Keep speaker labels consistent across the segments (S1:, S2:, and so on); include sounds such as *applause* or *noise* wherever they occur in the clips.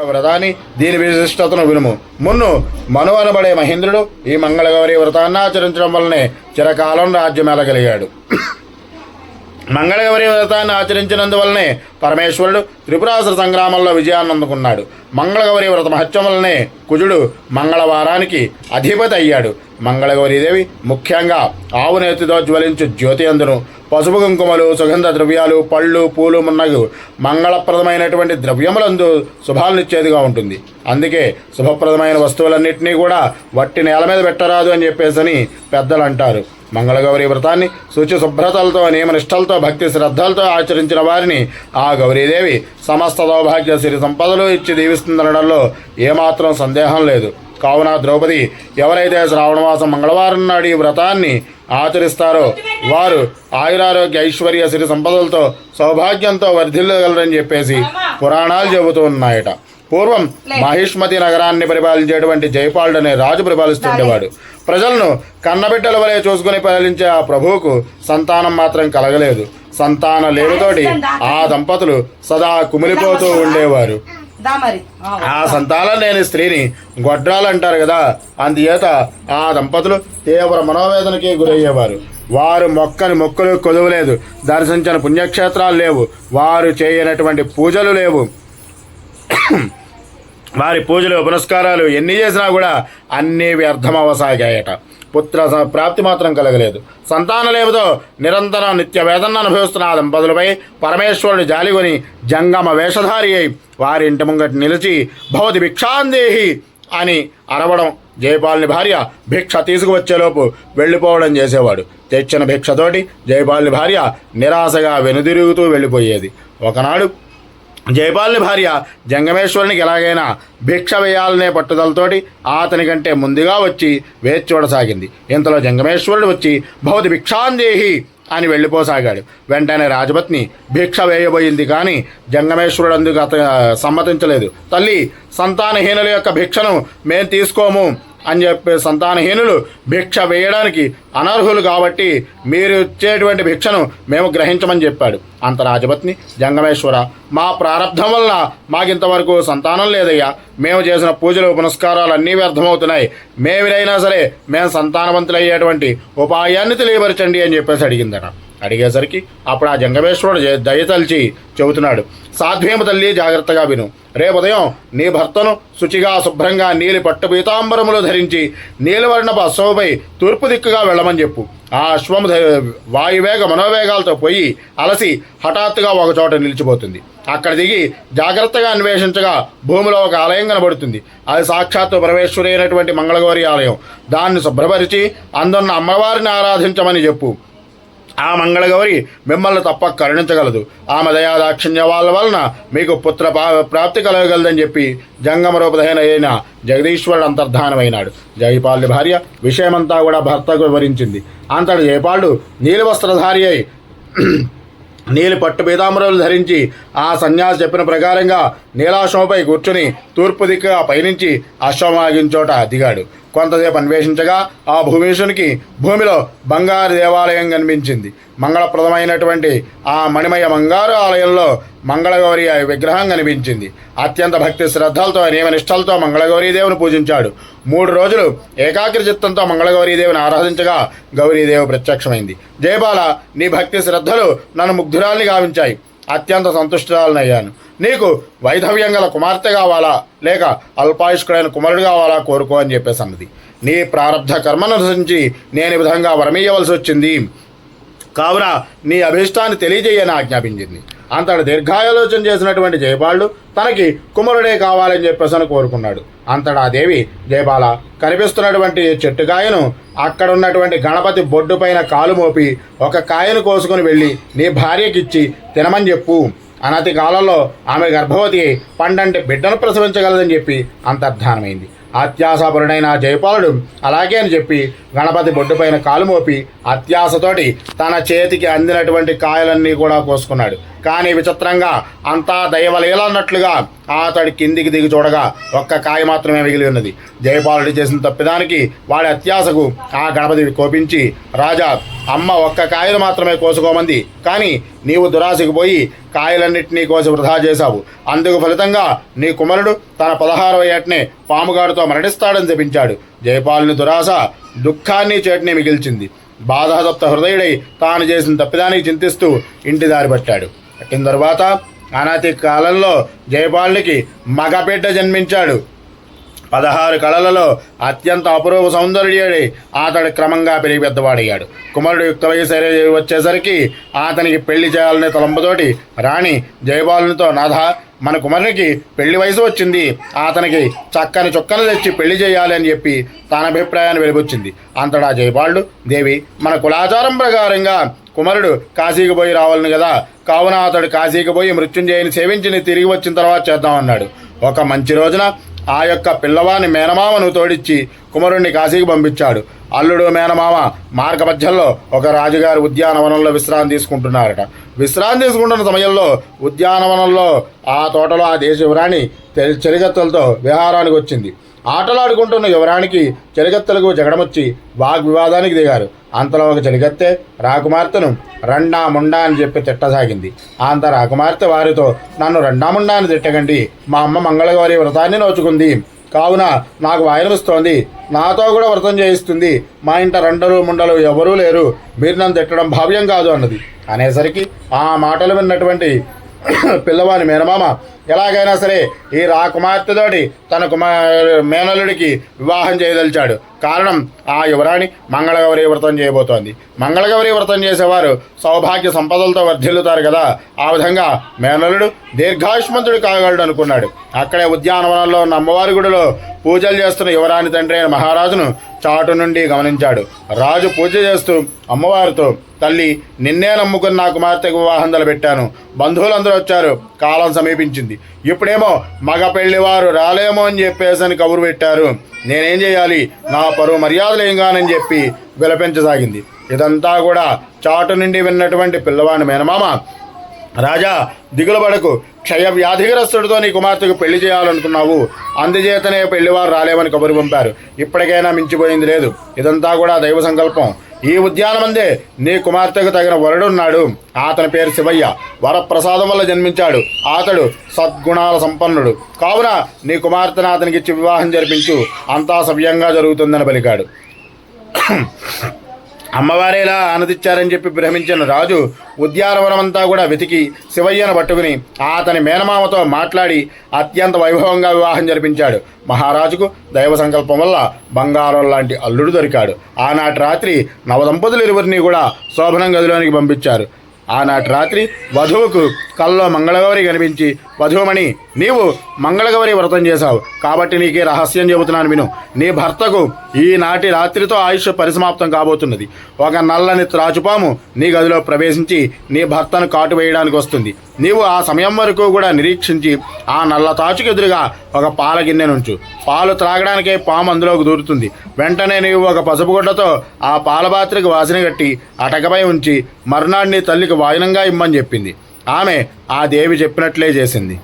S1: వ్రతాన్ని దీని విశిష్టతను వినుము. మున్ను మను అనబడే మహేంద్రుడు ఈ మంగళగౌరి వ్రతాన్ని ఆచరించడం వల్లనే చిరకాలం రాజ్యం ఎలగలిగాడు మంగళగౌరి వ్రతాన్ని ఆచరించినందువల్లనే పరమేశ్వరుడు త్రిపురాసుర సంగ్రామంలో విజయాన్ని అందుకున్నాడు. మంగళగౌరి వ్రత మహత్యం వల్లనే కుజుడు మంగళవారానికి అధిపతి అయ్యాడు. మంగళగౌరీదేవి ముఖ్యంగా ఆవు నేతితో జ్వలించు జ్యోతి అందును. పసుపు కుంకుమలు సుగంధ ద్రవ్యాలు పళ్ళు పూలు మున్నగు మంగళప్రదమైనటువంటి ద్రవ్యములందు శుభాలనిచ్చేదిగా ఉంటుంది. అందుకే శుభప్రదమైన వస్తువులన్నింటినీ కూడా వట్టి నేల మీద పెట్టరాదు అని చెప్పేసి పెద్దలు అంటారు మంగళగౌరీ వ్రతాన్ని శుచి శుభ్రతలతో నియమనిష్టలతో భక్తి శ్రద్ధలతో ఆచరించిన వారిని ఆ గౌరీదేవి సమస్త సౌభాగ్య సిరి సంపదలు ఇచ్చి దీవిస్తుందనడంలో ఏమాత్రం సందేహం లేదు. కావున ద్రౌపది ఎవరైతే శ్రావణమాసం మంగళవారం నాడు ఈ వ్రతాన్ని ఆచరిస్తారో. వారు ఆయురారోగ్య ఐశ్వర్య సిరి సంపదలతో సౌభాగ్యంతో వర్ధిల్లగలరని చెప్పేసి పురాణాలు చెబుతూ ఉన్నాయట. పూర్వం మహిష్మతి నగరాన్ని పరిపాలించేటువంటి జైపాలుడు అనే రాజు పరిపాలిస్తుండేవాడు. ప్రజలను కన్నబిడ్డల వలె చూసుకుని పాలించే ఆ ప్రభువుకు సంతానం మాత్రం కలగలేదు. సంతాన లేమితోటి ఆ దంపతులు సదా కుమిలిపోతూ ఉండేవారు.
S2: ఆ,
S1: సంతానం లేని స్త్రీని గొడ్రాలు అంటారు కదా అందుచేత ఆ దంపతులు తీవ్ర మనోవేదనకి గురయ్యేవారు. వారు మొక్కని మొక్కలు కొదవలేదు దర్శించిన పుణ్యక్షేత్రాలు లేవు వారు చేయనటువంటి పూజలు లేవు. వారి పూజలు పునస్కారాలు ఎన్ని చేసినా కూడా అన్నీ వ్యర్థమవసాగాయట. పుత్ర స- ప్రాప్తి మాత్రం కలగలేదు. సంతానలేమితో నిరంతరం నిత్య వేదన అనుభవిస్తున్న ఆ దంపతులపై పరమేశ్వరుడు జాలిగొని జంగమ వేషధారి అయి వారి ఇంటి ముంగట నిలిచి భవతి భిక్షాందేహి అని అరవడం జయపాలుని భార్య భిక్ష తీసుకువచ్చేలోపు వెళ్ళిపోవడం చేసేవాడు. తెచ్చిన భిక్షతోటి జయపాలుని భార్య నిరాశగా వెనుదిరుగుతూ వెళ్ళిపోయేది. ఒకనాడు జయపాలుని భార్య జంగమేశ్వరునికి ఎలాగైనా భిక్ష వేయాలనే పట్టుదలతోటి అతని కంటే ముందుగా వచ్చి వేచి చూడసాగింది. ఇంతలో జంగమేశ్వరుడు వచ్చి భవతి భిక్షాందేహి అని వెళ్ళిపోసాగాడు. వెంటనే రాజపత్ని భిక్ష వేయబోయింది కానీ జంగమేశ్వరుడు అందుకు అత సమ్మతించలేదు. తల్లి సంతానహీనుల యొక్క భిక్షను మేం తీసుకోము. అని చెప్పే సంతానహీనులు భిక్ష వేయడానికి అనర్హులు కాబట్టి మీరు ఇచ్చేటువంటి భిక్షను మేము గ్రహించమని చెప్పాడు. అంత రాజపత్ని జంగమేశ్వర మా ప్రారంధం వలన మాకింతవరకు సంతానం లేదయ్యా. మేము చేసిన పూజలు పునస్కారాలు అన్నీ వ్యర్థమవుతున్నాయి. మేమిరైనా సరే మేము సంతానవంతులయ్యేటువంటి ఉపాయాన్ని తెలియపరచండి అని చెప్పేసి అడిగిందట. అడిగేసరికి అప్పుడు ఆ జంగమేశ్వరుడు దయతలిచి చెబుతున్నాడు. సాధ్వేమ తల్లి జాగ్రత్తగా విను. రేపు ఉదయం నీ భర్తను శుచిగా శుభ్రంగా నీలి పట్టు పీతాంబరములు ధరించి నీలవర్ణపు అశ్వపై తూర్పు దిక్కుగా వెళ్ళమని చెప్పు. ఆ అశ్వము వాయువేగ మనోవేగాలతో పోయి అలసి హఠాత్తుగా ఒక చోట నిలిచిపోతుంది. అక్కడ దిగి జాగ్రత్తగా అన్వేషించగా భూమిలో ఒక ఆలయం కనబడుతుంది. అది సాక్షాత్తు పరమేశ్వరి అయినటువంటి మంగళగౌరి ఆలయం. దాన్ని శుభ్రపరిచి అందున్న అమ్మవారిని ఆరాధించమని చెప్పు. ఆ మంగళగౌరి మిమ్మల్ని తప్ప కరుణించగలదు. ఆమె దయాదాక్షిణ్య వాళ్ళ వలన మీకు పుత్ర ప్రాప్తి కలగగలదని చెప్పి జంగమరూపదైన అయిన జగదీశ్వరుడు అంతర్ధానమైనాడు. జయపాలుడి భార్య విషయమంతా కూడా భర్తకు వివరించింది. అంతటి జయపాలుడు నీలవస్త్రధారి అయి నీలి పట్టు పీతాంబరాలు ధరించి ఆ సన్యాసి చెప్పిన ప్రకారంగా నీలాశ్వపై కూర్చుని తూర్పు దిక్కుగా పయనించి అశ్వమాగిన చోట దిగాడు. కొంతసేపు అన్వేషించగా ఆ భూమేశునికి భూమిలో బంగారు దేవాలయం కనిపించింది. మంగళప్రదమైనటువంటి ఆ మణిమయ బంగారు ఆలయంలో మంగళగౌరి విగ్రహం కనిపించింది. అత్యంత భక్తి శ్రద్ధలతో నియమనిష్టలతో మంగళగౌరీదేవిని పూజించాడు. మూడు రోజులు ఏకాగ్ర చిత్తంతో మంగళగౌరీదేవిని ఆరాధించగా గౌరీదేవి ప్రత్యక్షమైంది. జయబాల నీ భక్తి శ్రద్ధలు నన్ను ముగ్ధురాల్ని గావించాయి. అత్యంత సంతుష్టురాలనయ్యాను. నీకు వైధవ్యం గల కుమార్తె కావాలా? లేక అల్పాయుష్కుడైన కుమారుడు కావాలా? కోరుకో అని చెప్పేసి అన్నది నీ ప్రారంధ కర్మను అనుసరించి నేను ఈ విధంగా వరమీయవలసి వచ్చింది. కావున నీ అభీష్టాన్ని తెలియజేయని ఆజ్ఞాపించింది. అంతటి దీర్ఘాయోచన చేసినటువంటి జయపాలుడు తనకి కుమారుడే కావాలని చెప్పేసి అని కోరుకున్నాడు. అంతటా దేవి జయపాల కనిపిస్తున్నటువంటి చెట్టుకాయను అక్కడున్నటువంటి గణపతి బొడ్డు పైన కాలు మోపి ఒక కాయను కోసుకుని వెళ్ళి నీ భార్యకిచ్చి తినమని చెప్పు. అనతి కాలంలో ఆమె గర్భవతి పండంటి బిడ్డను ప్రసవించగలదని చెప్పి అంతర్ధానమైంది. అత్యాసపరుడైన జయపాలుడు అలాగే అని చెప్పి గణపతి బొడ్డుపైన కాలు మోపి అత్యాసతోటి తన చేతికి అందినటువంటి కాయలన్నీ కూడా కోసుకున్నాడు. కానీ విచిత్రంగా అంతా దయవలేలన్నట్లుగా అతడి కిందికి దిగి చూడగా ఒక్క కాయ మాత్రమే మిగిలి ఉన్నది. జయపాలుడు చేసిన తప్పిదానికి వాడి అత్యాశకు ఆ గణపతి కోపించి రాజా అమ్మ ఒక్క కాయలు మాత్రమే కోసుకోమంది. కానీ నీవు దురాశకు పోయి కాయలన్నింటినీ కోసి వృధా చేశావు. అందుకు ఫలితంగా నీ కుమారుడు తన పదహారవ ఏటనే పాముగాడుతో మరణిస్తాడని చెప్పించాడు జయపాలుని దురాశ దుఃఖాన్ని చేటిని మిగిల్చింది. బాధాతప్త హృదయుడై తాను చేసిన తప్పిదానికి చింతిస్తూ ఇంటి దారి పట్టాడు. పట్టిన తర్వాత అనాతి కాలంలో జయపాలునికి మగబిడ్డ జన్మించాడు. పదహారు కళలలో అత్యంత అపురూప సౌందర్యుడి అతడు క్రమంగా పెరిగి పెద్దవాడయ్యాడు. కుమారుడు యుక్త వయసు వచ్చేసరికి అతనికి పెళ్ళి చేయాలనే తలంపుతోటి రాణి జయబాలునితో నాథ మన కుమారునికి పెళ్ళి వయసు వచ్చింది. అతనికి చక్కని చుక్కను తెచ్చి పెళ్ళి చేయాలి అని చెప్పి తన అభిప్రాయాన్ని వెలిబుచ్చింది. అంతటా జయపాలుడు దేవి మన కులాచారం ప్రకారంగా కుమారుడు కాశీకి పోయి రావాలని కదా. కావున అతడు కాశీకి పోయి మృత్యుంజయని సేవించి తిరిగి వచ్చిన తర్వాత చేద్దామన్నాడు. ఒక మంచి రోజున ఆ యొక్క పిల్లవాని మేనమామను తోడిచ్చి కుమారుణ్ణి కాశీకి పంపించాడు. అల్లుడు మేనమామ మార్గ మధ్యలో ఒక రాజుగారు ఉద్యానవనంలో విశ్రాంతి తీసుకుంటున్నారట. విశ్రాంతి తీసుకుంటున్న సమయంలో ఉద్యానవనంలో ఆ తోటలో ఆ దేశ యువరాణి తె- చెలిగత్తలతో విహారానికి వచ్చింది. ఆటలాడుకుంటున్న యువరానికి చెలిగత్తలకు జగడమొచ్చి వాగ్వివాదానికి దిగారు. అంతలో ఒక చెలిగత్తె రాకుమార్తెను రండా ముండా అని చెప్పి తిట్టసాగింది. అంత రాకుమార్తె వారితో నన్ను రండా ముండా అని తిట్టకండి. మా అమ్మ మంగళగౌరి వ్రతాన్ని నోచుకుంది. కావున నాకు వాయనమిస్తోంది నాతో కూడా వ్రతం చేయిస్తుంది. మా ఇంట రెండలు ముండలు ఎవరూ లేరు. మీరు నన్ను తిట్టడం భావ్యం కాదు అన్నది. అనేసరికి ఆ మాటలు విన్నటువంటి *coughs* పిల్లవాని మేనమామ ఎలాగైనా సరే ఈ రాకుమార్తెతోటి తన కుమార్ మేనల్లుడికి వివాహం చేయదలిచాడు. కారణం ఆ యువరాణి మంగళగౌరి వ్రతం చేయబోతోంది. మంగళగౌరి వ్రతం చేసేవారు సౌభాగ్య సంపదలతో వర్ధిల్లుతారు కదా. ఆ విధంగా మేనలుడు దీర్ఘాయుష్మంతుడు కాగలడు అనుకున్నాడు. అక్కడే ఉద్యానవనంలో ఉన్న అమ్మవారి గుడిలో పూజలు చేస్తున్న యువరాణి తండ్రి అయిన మహారాజును చాటు నుండి గమనించాడు. రాజు పూజ చేస్తూ అమ్మవారితో తల్లి నిన్నే నమ్ముకుని నా కుమార్తెకు వివాహం పెట్టాను బంధువులందరూ వచ్చారు. కాలం సమీపించింది. ఇప్పుడేమో మగ పెళ్ళివారు రాలేమో అని చెప్పేసి అని కబురు పెట్టారు. నేనేం చేయాలి? నా పరువు మర్యాదలు ఏం కానని చెప్పి విలపించసాగింది. ఇదంతా కూడా చాటు నుండి విన్నటువంటి పిల్లవాడి మేనమామ. రాజా దిగులబడకు క్షయ వ్యాధిగ్రస్తుడితో నీ కుమార్తెకు పెళ్ళి చేయాలనుకున్నావు. అందుచేతనే పెళ్ళివారు రాలేమని కబురు పంపారు. ఇప్పటికైనా మించిపోయింది లేదు. ఇదంతా కూడా దైవ సంకల్పం. ఈ ఉద్యానమందే నీ కుమార్తెకు తగిన వరుడున్నాడు. అతని పేరు శివయ్య. వరప్రసాదం వల్ల జన్మించాడు. అతడు సద్గుణాల సంపన్నుడు. కావున నీ కుమార్తెను అతనికి ఇచ్చి వివాహం జరిపించు. అంతా సవ్యంగా జరుగుతుందని పలికాడు అమ్మవారేలా ఆనందించారని చెప్పి భ్రమించిన రాజు ఉద్యానవనమంతా కూడా వెతికి శివయ్యను పట్టుకుని అతని మేనమామతో మాట్లాడి అత్యంత వైభవంగా వివాహం జరిపించాడు. మహారాజుకు దైవ సంకల్పం వల్ల బంగారం లాంటి అల్లుడు దొరికాడు. ఆనాటి రాత్రి నవదంపతులు ఇరువురిని కూడా శోభనం గదిలోనికి పంపించారు. ఆనాటి రాత్రి వధువుకు కల్లో మంగళగౌరి కనిపించి వధువమణి నీవు మంగళగౌరి వ్రతం చేశావు. కాబట్టి నీకే రహస్యం చెబుతున్నాను విను. నీ భర్తకు ఈనాటి రాత్రితో ఆయుష్ పరిసమాప్తం కాబోతున్నది. ఒక నల్లని త్రాచుపాము నీ గదిలో ప్రవేశించి నీ భర్తను కాటు వేయడానికి వస్తుంది. నీవు ఆ సమయం వరకు కూడా నిరీక్షించి ఆ నల్ల తాచుకు ఎదురుగా ఒక పాల గిన్నె నుంచు. పాలు త్రాగడానికే పాము అందులోకి దూరుతుంది. వెంటనే నీవు ఒక పసుపు గుడ్డతో ఆ పాలపాత్రకు వాసన కట్టి అటకపై ఉంచి మర్నాడిని తల్లికి వాయనంగా ఇమ్మని చెప్పింది. ఆమె ఆ దేవి చెప్పినట్లే చేసింది.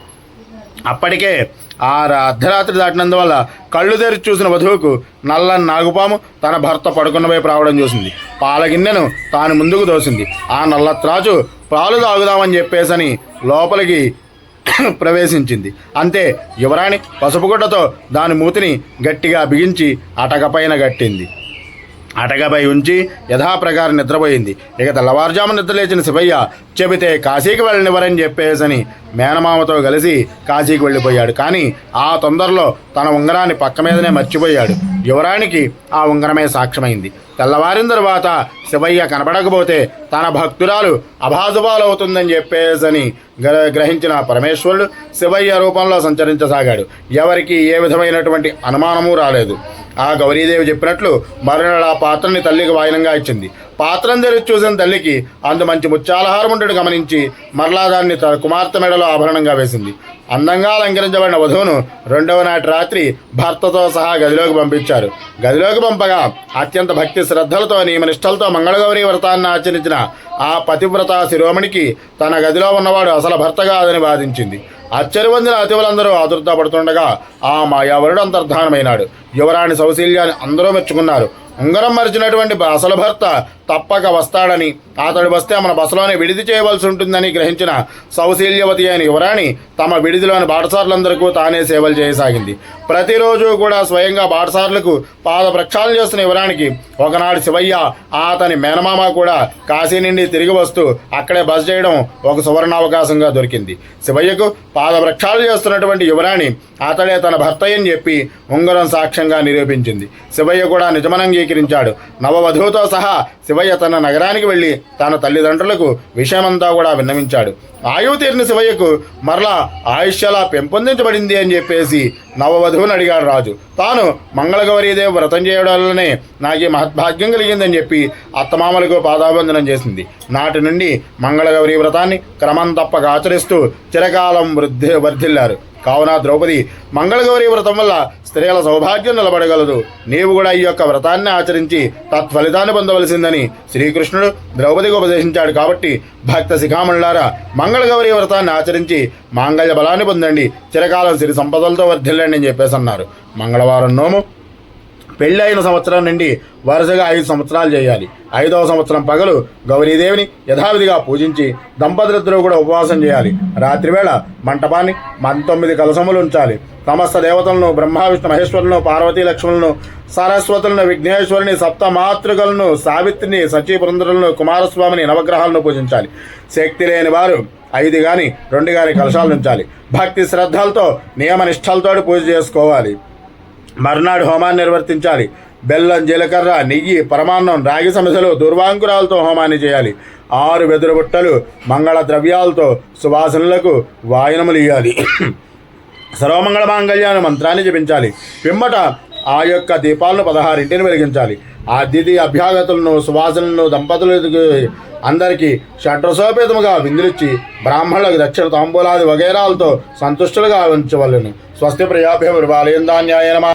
S1: అప్పటికే ఆ అర్ధరాత్రి దాటినందువల్ల కళ్ళు తెరిచి చూసిన వధువుకు నల్లని నాగుపాము తన భర్త పడుకున్న వైపు రావడం చూసింది. పాల గిన్నెను తాను ముందుకు దోసింది ఆ నల్ల త్రాచు పాలు తాగుదామని చెప్పేసని లోపలికి *coughs* ప్రవేశించింది. అంతే యువరాణి పసుపుగుడ్డతో దాని మూతిని గట్టిగా బిగించి అటకపైన గట్టింది. అటగపై ఉంచి యథాప్రకారం నిద్రపోయింది. ఇక తెల్లవారుజాము నిద్రలేచిన శివయ్య చెబితే కాశీకి వెళ్ళనివ్వరని చెప్పేసని మేనమామతో కలిసి కాశీకి వెళ్ళిపోయాడు. కానీ ఆ తొందరలో తన ఉంగరాన్ని పక్క మీదనే మర్చిపోయాడు. యువరానికి ఆ ఉంగరమే సాక్ష్యమైంది. తెల్లవారిన తరువాత శివయ్య కనపడకపోతే తన భక్తురాలు అభాజుబాలవుతుందని చెప్పేసని గ్ర- గ్రహించిన పరమేశ్వరుడు శివయ్య రూపంలో సంచరించసాగాడు. ఎవరికి ఏ విధమైనటువంటి అనుమానము రాలేదు. ఆ గౌరీదేవి చెప్పినట్లు మరునాడు ఆ పాత్రని తల్లికి వాయనంగా ఇచ్చింది. పాత్రం తెరిచి చూసిన తల్లికి అందు మంచి ముత్యాలహారం ఉండడు గమనించి మరలా దాన్ని తన కుమార్తె మెడలో ఆభరణంగా వేసింది. అందంగా అలంకరించబడిన వధువును రెండవ నాటి రాత్రి భర్తతో సహా గదిలోకి పంపించారు. గదిలోకి పంపగా అత్యంత భక్తి శ్రద్ధలతో నియమనిష్టలతో మంగళగౌరి వ్రతాన్ని ఆచరించిన ఆ పతివ్రత శిరోమణికి తన గదిలో ఉన్నవాడు అసలు భర్త కాదని వాదించింది. ఆశ్చర్య అతివులందరూ ఆతురత పడుతుండగా ఆ మాయావరుడు అంతర్ధానమైనాడు. యువరాణి సౌశీల్యాన్ని అందరూ మెచ్చుకున్నారు. ఉంగరం మరిచినటువంటి అసలు భర్త తప్పక వస్తాడని అతడు వస్తే మన బసలోనే విడిది చేయవలసి ఉంటుందని గ్రహించిన సౌశీల్యవతి అయిన యువరాణి తమ పరిధిలోని బాటసార్లందరికీ తానే సేవలు చేయసాగింది. ప్రతిరోజు కూడా స్వయంగా బాటసార్లకు పాద ప్రక్షాళన చేస్తున్న యువరానికి ఒకనాడు శివయ్య అతని మేనమామ కూడా కాశీ నుండి తిరిగి వస్తూ అక్కడే బస చేయడం ఒక సువర్ణావకాశంగా దొరికింది. శివయ్యకు పాద ప్రక్షాళన చేస్తున్నటువంటి యువరాణి అతడే తన భర్త అని చెప్పి ఉంగరం సాక్ష్యంగా నిరూపించింది. శివయ్య కూడా నిజమని అంగీకరించాడు. నవవధువుతో సహా శివయ్య తన నగరానికి వెళ్ళి తన తల్లిదండ్రులకు విషయమంతా కూడా విన్నవించాడు. ఆయువు తీరిన శివయ్యకు మరలా ఆయుష్యలా పెంపొందించబడింది అని చెప్పేసి నవవధువుని అడిగాడు రాజు. తాను మంగళగౌరీదేవి వ్రతం చేయడం వల్లనే నాకు ఈ మహద్భాగ్యం కలిగిందని చెప్పి అత్తమామలకు పాదాబంధనం చేసింది. నాటి నుండి మంగళగౌరీ వ్రతాన్ని క్రమం తప్పక ఆచరిస్తూ చిరకాలం వృద్ధి వర్ధిల్లారు. కావున ద్రౌపది మంగళగౌరి వ్రతం వల్ల స్త్రీల సౌభాగ్యం నిలబడగలదు. నీవు కూడా ఈ యొక్క వ్రతాన్ని ఆచరించి తత్ఫలితాన్ని పొందవలసిందని శ్రీకృష్ణుడు ద్రౌపదికి ఉపదేశించాడు కాబట్టి భక్త శిఖామణులారా మంగళగౌరి వ్రతాన్ని ఆచరించి మాంగళ్య బలాన్ని పొందండి. చిరకాలం సిరి సంపదలతో వర్ధిల్లండి అని చెప్పేసి అన్నారు. మంగళవారం నోము. పెళ్ళైన సంవత్సరం నుండి వరుసగా ఐదు సంవత్సరాలు చేయాలి. ఐదవ సంవత్సరం పగలు గౌరీదేవిని యథావిధిగా పూజించి దంపతులిద్దరూ కూడా ఉపవాసం చేయాలి. రాత్రివేళ మంటపాన్ని తొమ్మిది కలసములు ఉంచాలి. సమస్త దేవతలను బ్రహ్మ విష్ణు మహేశ్వరులను పార్వతీ లక్ష్మణులను సరస్వతులను విఘ్నేశ్వరుని సప్త మాతృకలను సావిత్రిని సచీపురంధరులను కుమారస్వామిని నవగ్రహాలను పూజించాలి. శక్తి లేని వారు ఐదు కానీ రెండు కానీ కలశాలు ఉంచాలి. భక్తి శ్రద్ధలతో నియమ నిష్టలతో పూజ చేసుకోవాలి. మర్నాడు హోమాన్ని నిర్వర్తించాలి. బెల్లం జీలకర్ర నెయ్యి పరమాన్నం రాగి సమస్యలు దుర్వాంకురాలతో హోమాన్ని చేయాలి. ఆరు వెదురు బుట్టలు మంగళ ద్రవ్యాలతో సువాసనలకు వాయనములు ఇయ్యాలి. సర్వమంగళ మాంగళ్యాన్ని మంత్రాన్ని జపించాలి. పిమ్మట ఆ యొక్క దీపాలను పదహారింటిని వెలిగించాలి. ఆ దిది అభ్యాగతులను సువాసనలను దంపతులకు అందరికీ షడ్రసోపేతముగా విందులిచ్చి బ్రాహ్మణులకు దక్షిణ తాంబూలాది వగైరాలతో సంతుష్టులుగా ఉంచవలను. స్వస్తి ప్రజాభ్యం వాలయం నమః.